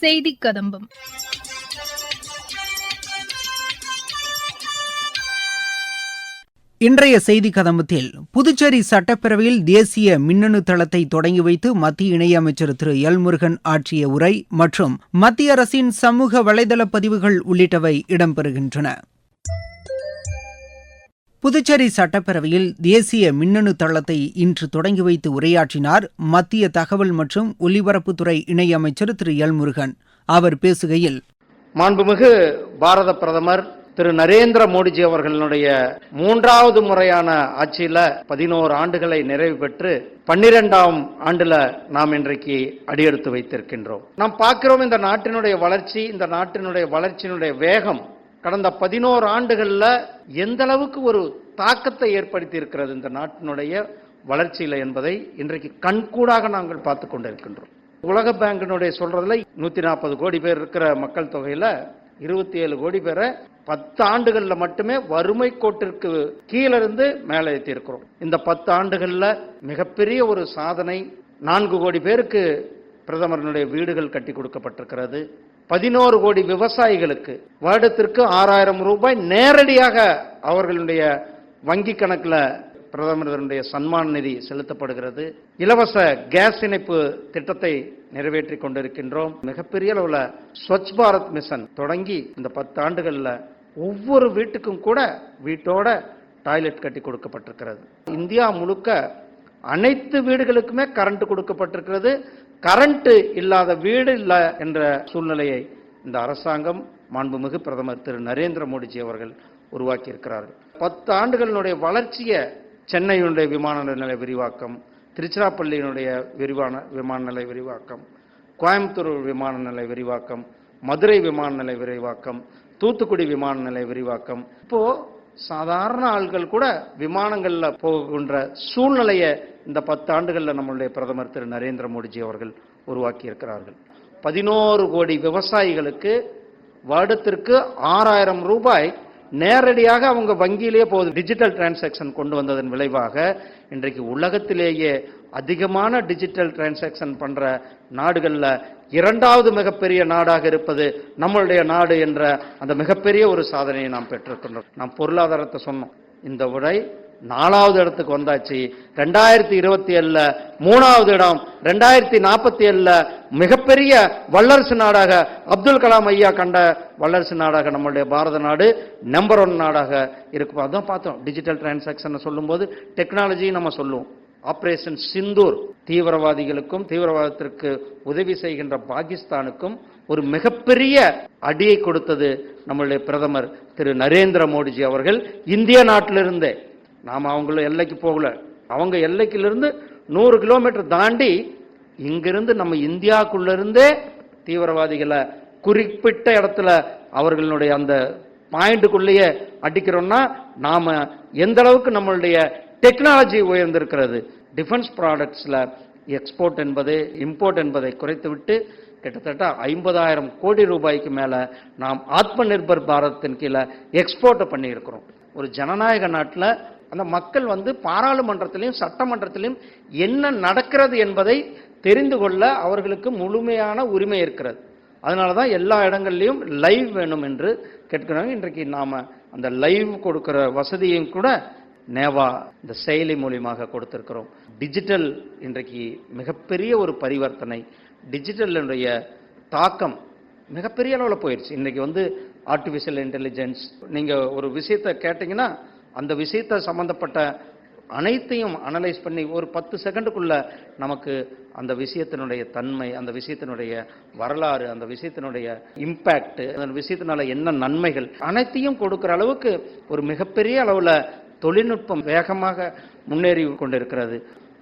செய்தி கதம்பம். இன்றைய செய்தி கதம்பத்தில் புதுச்சேரி சட்டப்பேரவையில் தேசிய மின்னணு தளத்தை தொடங்கி வைத்து மத்திய இணையமைச்சர் திரு எல் முருகன் ஆற்றிய உரை மற்றும் மத்திய அரசின் சமூக வலைதள பதிவுகள் உள்ளிட்டவை இடம்பெறுகின்றன. புதுச்சேரி சட்டப்பேரவையில் தேசிய மின்னணு தளத்தை இன்று தொடங்கி வைத்து உரையாற்றினார் மத்திய தகவல் மற்றும் ஒலிபரப்புத்துறை இணையமைச்சர் திரு. எல். முருகன். அவர் பேசுகையில் மாண்புமிகு பாரத பிரதமர் திரு. நரேந்திர மோடிஜி அவர்களுடைய மூன்றாவது முறையான ஆட்சியில பதினோரு ஆண்டுகளை நிறைவு பெற்று பன்னிரெண்டாம் ஆண்டுல நாம் இன்றைக்கு அடியெடுத்து வைத்திருக்கின்றோம். நாம் பார்க்கிறோம் இந்த நாட்டினுடைய வளர்ச்சி இந்த நாட்டினுடைய வளர்ச்சியினுடைய வேகம் கடந்த பதினோரு ஆண்டுகளில் எந்த அளவுக்கு ஒரு தாக்கத்தை ஏற்படுத்தி இருக்கிறது இந்த நாட்டினுடைய வளர்ச்சியில் என்பதை இன்றைக்கு கண்கூடாக நாங்கள் பார்த்து கொண்டிருக்கின்றோம். உலக பேங்கினுடைய சொல்றதுல நூத்தி நாற்பது கோடி பேர் இருக்கிற மக்கள் தொகையில இருபத்தி ஏழு கோடி பேரை பத்து ஆண்டுகள்ல மட்டுமே வறுமை கோட்டிற்கு கீழிருந்து மேலே ஏற்றியிருக்கிறோம். இந்த பத்து ஆண்டுகள்ல மிகப்பெரிய ஒரு சாதனை நான்கு கோடி பேருக்கு பிரதமரனுடைய வீடுகள் கட்டி கொடுக்கப்பட்டிருக்கிறது. பதினோரு கோடி விவசாயிகளுக்கு வருடத்திற்கு ஆறாயிரம் ரூபாய் நேரடியாக அவர்களுடைய வங்கி கணக்கில் பிரதமருடைய சன்மான நிதி செலுத்தப்படுகிறது. இலவச கேஸ் இணைப்பு திட்டத்தை நிறைவேற்றி கொண்டிருக்கின்றோம். மிகப்பெரிய அளவில் ஸ்வச் பாரத் மிஷன் தொடங்கி இந்த பத்து ஆண்டுகளில் ஒவ்வொரு வீட்டுக்கும் கூட வீட்டோட டாய்லெட் கட்டி கொடுக்கப்பட்டிருக்கிறது. இந்தியா முழுக்க அனைத்து வீடுகளுக்குமே கரண்ட் கொடுக்கப்பட்டிருக்கிறது. கரண்ட் இல்லாத வீடு இல்லை என்ற சூழ்நிலையை இந்த அரசாங்கம் மாண்புமிகு பிரதமர் திரு நரேந்திர மோடிஜி அவர்கள் உருவாக்கியிருக்கிறார்கள். பத்து ஆண்டுகளினுடைய வளர்ச்சியை சென்னையினுடைய விமான நிலைய விரிவாக்கம் திருச்சிராப்பள்ளியினுடைய விரிவான விமான நிலை விரிவாக்கம் கோயம்புத்தூர் விமான நிலை விரிவாக்கம் மதுரை விமான நிலை விரிவாக்கம் தூத்துக்குடி விமான நிலை விரிவாக்கம். இப்போது சாதாரண ஆள்கள் கூட விமானங்களில் போகின்ற சூழ்நிலையை இந்த பத்து ஆண்டுகளில் நம்மளுடைய பிரதமர் திரு நரேந்திர மோடிஜி அவர்கள் உருவாக்கி இருக்கிறார்கள் பதினோரு கோடி விவசாயிகளுக்கு வருடத்திற்கு ஆறாயிரம் ரூபாய் நேரடியாக அவங்க வங்கியிலேயே போகுது டிஜிட்டல் டிரான்சாக்ஷன் கொண்டு வந்ததன் விளைவாக இன்றைக்கு உலகத்திலேயே அதிகமான டிஜிட்டல் டிரான்சாக்ஷன் பண்ணுற நாடுகளில் இரண்டாவது மிகப்பெரிய நாடாக இருப்பது நம்மளுடைய நாடு என்ற அந்த மிகப்பெரிய ஒரு சாதனையை நாம் பெற்றிருக்கின்றோம். நாம் பொருளாதாரத்தை சொன்னோம். இந்த உரை நாலாவது இடத்துக்கு வந்தாச்சு. ரெண்டாயிரத்தி இருபத்தி ஏழுல மூணாவது இடம். ரெண்டாயிரத்தி நாற்பத்தி ஏழுல மிகப்பெரிய வல்லரசு நாடாக அப்துல் கலாம் ஐயா கண்ட வல்லரசு நாடாக நம்மளுடைய பாரத நாடு நம்பர் ஒன் நாடாக இருக்கும். அதான் பார்த்தோம். டிஜிட்டல் டிரான்சாக்ஷனை சொல்லும்போது டெக்னாலஜி நம்ம சொல்லுவோம். ஆபரேஷன் சிந்தூர் தீவிரவாதிகளுக்கும் தீவிரவாதத்திற்கு உதவி செய்கின்ற பாகிஸ்தானுக்கும் ஒரு மிகப்பெரிய அடியை கொடுத்தது நம்மளுடைய பிரதமர் திரு நரேந்திர மோடிஜி அவர்கள். இந்திய நாட்டிலிருந்தே. நாம் அவங்கள எல்லைக்கு போகல. அவங்க எல்லைக்கிலிருந்து நூறு கிலோமீட்டர் தாண்டி இங்கிருந்து நம்ம இந்தியாவுக்குள்ளிருந்தே தீவிரவாதிகளை குறிப்பிட்ட இடத்துல அவர்களுடைய அந்த பாயிண்ட்டுக்குள்ளேயே அடிக்கிறோம்னா நாம் எந்த அளவுக்கு நம்மளுடைய டெக்னாலஜி உயர்ந்திருக்கிறது. டிஃபென்ஸ் ப்ராடக்ட்ஸில் எக்ஸ்போர்ட் என்பது இம்போர்ட் என்பதை குறைத்துவிட்டு கிட்டத்தட்ட ஐம்பதாயிரம் கோடி ரூபாய்க்கு மேலே நாம் ஆத்ம நிர்பர் பாரத்தின் கீழே எக்ஸ்போர்ட்டை பண்ணியிருக்கிறோம். ஒரு ஜனநாயக நாட்டில் அந்த மக்கள் வந்து பாராளுமன்றத்திலையும் சட்டமன்றத்திலையும் என்ன நடக்கிறது என்பதை தெரிந்து கொள்ள அவர்களுக்கு முழுமையான உரிமை இருக்கிறது. அதனால தான் எல்லா இடங்கள்லையும் லைவ் வேணும் என்று கேட்கிறாங்க இன்றைக்கு நாம் அந்த லைவ் கொடுக்குற வசதியும் கூட நேவா இந்த செயலி மூலியமாக கொடுத்திருக்கிறோம். டிஜிட்டல் இன்றைக்கு மிகப்பெரிய ஒரு பரிவர்த்தனை. டிஜிட்டலினுடைய தாக்கம் மிகப்பெரிய அளவில் போயிடுச்சு இன்றைக்கி வந்து ஆர்டிஃபிஷியல் இன்டெலிஜென்ஸ் நீங்கள் ஒரு விஷயத்தை கேட்டிங்கன்னா அந்த விஷயத்தை சம்மந்தப்பட்ட அனைத்தையும் அனலைஸ் பண்ணி ஒரு பத்து செகண்டுக்குள்ள நமக்கு அந்த விஷயத்தினுடைய தன்மை அந்த விஷயத்தினுடைய வரலாறு அந்த விஷயத்தினுடைய இம்பேக்ட் அந்த விஷயத்தினால என்ன நன்மைகள் அனைத்தையும் கொடுக்குற அளவுக்கு ஒரு மிகப்பெரிய அளவில் தொழில்நுட்பம் வேகமாக முன்னேறி கொண்டிருக்கிறது.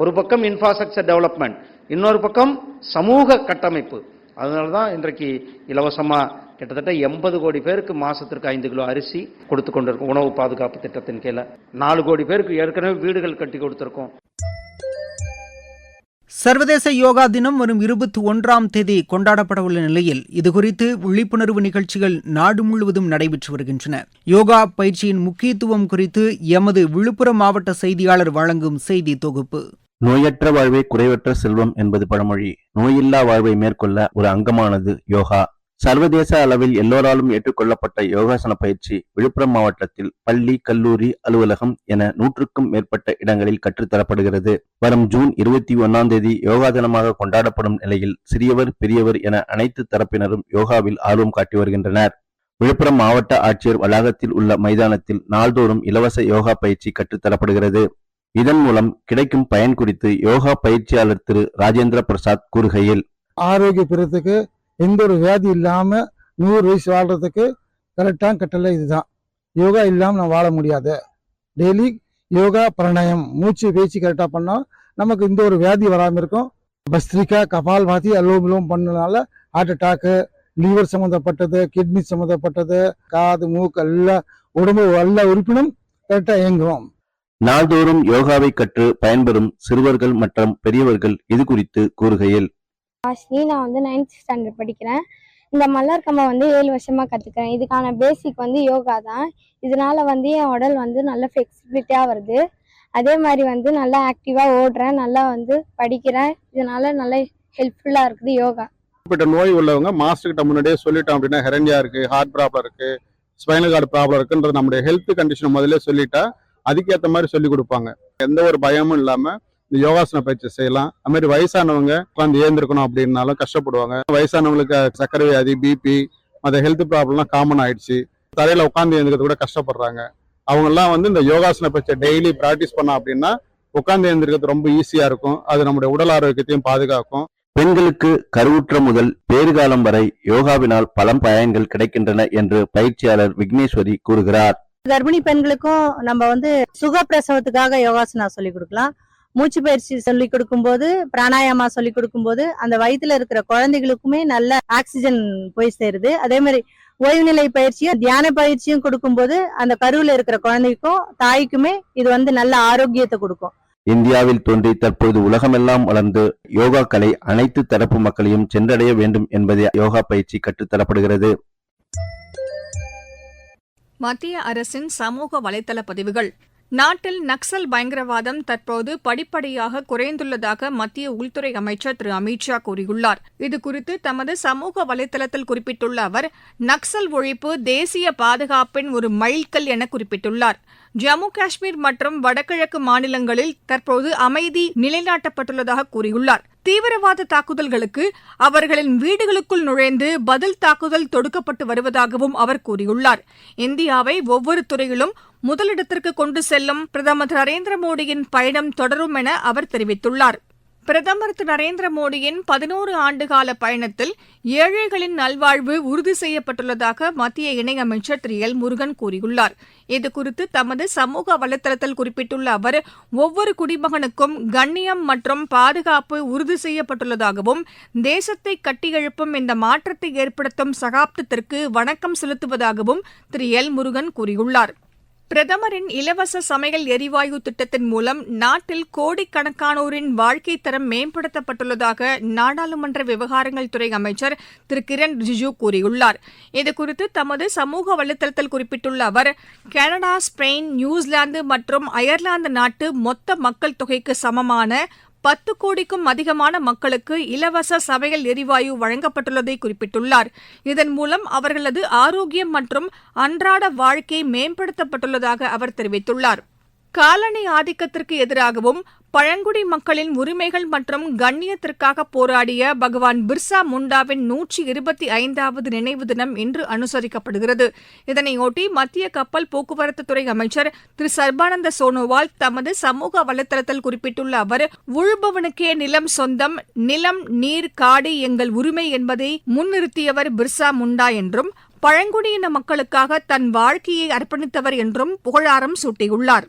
ஒரு பக்கம் இன்ஃப்ராஸ்ட்ரக்சர் டெவலப்மெண்ட் இன்னொரு பக்கம் சமூக கட்டமைப்பு. அதனால தான் இன்றைக்கு இலவசமாக கிட்டத்தட்ட எண்பது கோடி பேருக்கு மாதத்திற்கு ஐந்து கிலோ அரிசி கொடுத்து கொண்டிருக்கோம். உணவு பாதுகாப்பு திட்டத்தின் கீழே நாலு கோடி பேருக்கு ஏற்கனவே வீடுகள் கட்டி கொடுத்துருக்கோம். சர்வதேச யோகா தினம் வரும் இருபத்தி ஒன்றாம் தேதி கொண்டாடப்படவுள்ள நிலையில் இதுகுறித்து விழிப்புணர்வு நிகழ்ச்சிகள் நாடு முழுவதும் நடைபெற்று வருகின்றன. யோகா பயிற்சியின் முக்கியத்துவம் குறித்து எமது விழுப்புரம் மாவட்ட செய்தியாளர் வழங்கும் செய்தி தொகுப்பு. நோயற்ற வாழ்வே குறைவற்ற செல்வம் என்பது பழமொழி. நோயில்லா வாழ்வை மேற்கொள்ள ஒரு அங்கமானது யோகா. சர்வதேச அளவில் எல்லோராலும் ஏற்றுக்கொள்ளப்பட்ட யோகாசன பயிற்சி விழுப்புரம் மாவட்டத்தில் பள்ளி கல்லூரி அலுவலகம் என நூற்றுக்கும் மேற்பட்ட இடங்களில் கற்றுத்தரப்படுகிறது. வரும் ஜூன் இருபத்தி ஒன்னாம் தேதி யோகா தினமாக கொண்டாடப்படும் நிலையில் சிறியவர் பெரியவர் என அனைத்து தரப்பினரும் யோகாவில் ஆர்வம் காட்டி வருகின்றனர். விழுப்புரம் மாவட்ட ஆட்சியர் வளாகத்தில் உள்ள மைதானத்தில் நாள்தோறும் இலவச யோகா பயிற்சி கற்றுத்தரப்படுகிறது. இதன் மூலம் கிடைக்கும் பயன் குறித்து யோகா பயிற்சியாளர் திரு. ராஜேந்திர பிரசாத் கூறுகையில் ஆரோக்கிய பெறத்துக்கு எந்த ஒரு வியாதி இல்லாமல் நூறு வயசு வாழ்கிறதுக்கு கரெக்டான கட்டளை இதுதான். யோகா இல்லாமல் நான் வாழ முடியாது. டெய்லி யோகா பிரணயம் மூச்சு பேச்சு கரெக்டாக பண்ணால் நமக்கு இந்த ஒரு வியாதி வராமல் இருக்கும். பஸ்திரிக்கா கபால் வாத்தி அலோம் விலோம் பண்ணனால ஹார்ட் அட்டாக்கு லிவர் சம்மந்தப்பட்டது கிட்னி சம்மந்தப்பட்டது காது மூக்கு எல்லா உடம்பு எல்லா உறுப்பினும் கரெக்டாக இயங்குவோம். நாள்தோறும் யோகாவை கற்று பயன்பெறும் சிறுவர்கள் மற்றும் பெரியவர்கள் இது குறித்து கூறுகையில் ஆஷ்னி நான் வந்து நைன்த் ஸ்டாண்டர்ட் படிக்கிறேன். இந்த மலர் கம்பை வந்து ஏழு வருஷமாக கற்றுக்கிறேன் இதுக்கான பேசிக் வந்து யோகா தான். இதனால் வந்து என் உடல் வந்து நல்ல ஃப்ளெக்சிபிலிட்டியாக வருது. அதே மாதிரி வந்து நல்லா ஆக்டிவாக ஓடுறேன். நல்லா வந்து படிக்கிறேன். இதனால நல்லா ஹெல்ப்ஃபுல்லாக இருக்குது யோகா. குறிப்பிட்ட நோய் உள்ளவங்க மாஸ்டர் கிட்ட முன்னாடியே சொல்லிட்டோம் அப்படின்னா ஹெரண்டியா இருக்குது ஹார்ட் ப்ராப்ளம் இருக்குது ஸ்பைனல் கார்டு ப்ராப்ளம் இருக்குன்றது நம்முடைய ஹெல்த் கண்டிஷன் முதல்ல சொல்லிட்டா அதுக்கேற்ற மாதிரி சொல்லி கொடுப்பாங்க. எந்த ஒரு பயமும் இல்லாமல் இந்த யோகாசன பயிற்சி செய்யலாம். அது மாதிரி வயசானவங்க உட்காந்து ஏந்திருக்கணும் அப்படின்னாலும் கஷ்டப்படுவாங்க. வயசானவங்களுக்கு சர்க்கரை வியாதி பிபி மற்ற ஹெல்த் ப்ராப்ளம்லாம் காமன் ஆயிடுச்சு. தரையில உட்காந்து எழுந்துக்கிறது கூட கஷ்டப்படுறாங்க. அவங்க எல்லாம் வந்து இந்த யோகாசன பயிற்சியை டெய்லி பிராக்டிஸ் பண்ணோம் அப்படின்னா உட்காந்து எழுந்திருக்கிறது ரொம்ப ஈஸியா இருக்கும். அது நம்முடைய உடல் ஆரோக்கியத்தையும் பாதுகாக்கும். பெண்களுக்கு கருவுற்ற முதல் பேறுகாலம் வரை யோகாவினால் பல பயன்கள் கிடைக்கின்றன என்று பயிற்சியாளர் விக்னேஸ்வரி கூறுகிறார். கர்ப்பிணி பெண்களுக்கும் நம்ம வந்து சுகப்பிரசவத்துக்காக யோகாசனா சொல்லி கொடுக்கலாம். மூச்சு பயிற்சி சொல்லி கொடுக்கும்போது பிராணாயாமா சொல்லி கொடுக்கும்போது அந்த வயித்துல இருக்கிற குழந்தைகளுக்குமே நல்ல ஆக்சிஜன் போய் சேருது. அதே மாதிரி ஓய்வுநிலை பயிற்சியும் தியான பயிற்சியும் கொடுக்கும்போது அந்த கருவுல இருக்கிற குழந்தைக்கும் தாய்க்குமே இது வந்து நல்ல ஆரோக்கியத்தை கொடுக்கும். இந்தியாவில் தோன்றி தற்போது உலகமெல்லாம் வளர்ந்து யோகா கலை அனைத்து தரப்பு மக்களையும் சென்றடைய வேண்டும் என்பதே யோகா பயிற்சி கற்றுத்தரப்படுகிறது. மத்திய அரசின் சமூக வலைதள பதிவுகள் நாட்டில் நக்சல் பயங்கரவாதம் தற்போது படிப்படியாக குறைந்துள்ளதாக மத்திய உள்துறை அமைச்சர் திரு. அமித்ஷா கூறியுள்ளார். இதுகுறித்து தமது சமூக வலைதளத்தில் குறிப்பிட்டுள்ள அவர் நக்சல் ஒழிப்பு தேசிய பாதுகாப்பின் ஒரு மைல்கல் என குறிப்பிட்டுள்ளார். ஜம்மு காஷ்மீர் மற்றும் வடகிழக்கு மாநிலங்களில் தற்போது அமைதி நிலைநாட்டப்பட்டுள்ளதாக கூறியுள்ளார். தீவிரவாத தாக்குதல்களுக்கு அவர்களின் வீடுகளுக்குள் நுழைந்து பதில் தாக்குதல் தொடுக்கப்பட்டு வருவதாகவும் அவர் கூறியுள்ளார். இந்தியாவை ஒவ்வொரு துறையிலும் முதலிடத்திற்கு கொண்டு செல்லும் பிரதமர் திரு நரேந்திர மோடியின் பயணம் தொடரும் என அவர் தெரிவித்துள்ளார். பிரதமர் திரு நரேந்திர மோடியின் பதினோரு ஆண்டுகால பயணத்தில் ஏழைகளின் நல்வாழ்வு உறுதி செய்யப்பட்டுள்ளதாக மத்திய இணையமைச்சர் திரு எல் முருகன் கூறியுள்ளார். இதுகுறித்து தமது சமூக வலைதளத்தில் குறிப்பிட்டுள்ள அவர் ஒவ்வொரு குடிமகனுக்கும் கண்ணியம் மற்றும் பாதுகாப்பு உறுதி செய்யப்பட்டுள்ளதாகவும் தேசத்தை கட்டியெழுப்பும் இந்த மாற்றத்தை ஏற்படுத்தும் சகாப்தத்திற்கு வணக்கம் செலுத்துவதாகவும் திரு எல் முருகன் கூறியுள்ளார். பிரதமரின் இலவச சமையல் எரிவாயு திட்டத்தின் மூலம் நாட்டில் கோடிக்கணக்கானோரின் வாழ்க்கை தரம் மேம்படுத்தப்பட்டுள்ளதாக நாடாளுமன்ற விவகாரங்கள் துறை அமைச்சர் திரு. கிரண் ரிஜிஜு கூறியுள்ளார். இதுகுறித்து தமது சமூக வலைதளத்தில் குறிப்பிட்டுள்ள அவர் கனடா ஸ்பெயின் நியூசிலாந்து மற்றும் அயர்லாந்து நாட்டு மொத்த மக்கள் தொகைக்கு சமமான பத்து கோடிக்கும் அதிகமான மக்களுக்கு இலவச சமையல் எரிவாயு வழங்கப்பட்டுள்ளதை குறிப்பிட்டுள்ளார். இதன் மூலம் அவர்களது ஆரோக்கியம் மற்றும் அன்றாட வாழ்க்கை மேம்படுத்தப்பட்டுள்ளதாக அவர் தெரிவித்துள்ளார். காலனி ஆதிக்கத்திற்கு எதிராகவும் பழங்குடி மக்களின் உரிமைகள் மற்றும் கண்ணியத்திற்காக போராடிய பகவான் பிர்சா முண்டாவின் நூற்றி இருபத்தி ஐந்தாவது நினைவு தினம் இன்று அனுசரிக்கப்படுகிறது. இதனையொட்டி மத்திய கப்பல் போக்குவரத்து துறை அமைச்சர் திரு சர்பானந்த சோனோவால் தமது சமூக வலைதளத்தில் குறிப்பிட்டுள்ள அவர் உழுபவனுக்கே நிலம் சொந்தம் நிலம் நீர் காடு எங்கள் உரிமை என்பதை முன்னிறுத்தியவர் பிர்சா முண்டா என்றும் பழங்குடியின மக்களுக்காக தன் வாழ்க்கையை அர்ப்பணித்தவர் என்றும் புகழாரம் சூட்டியுள்ளார்.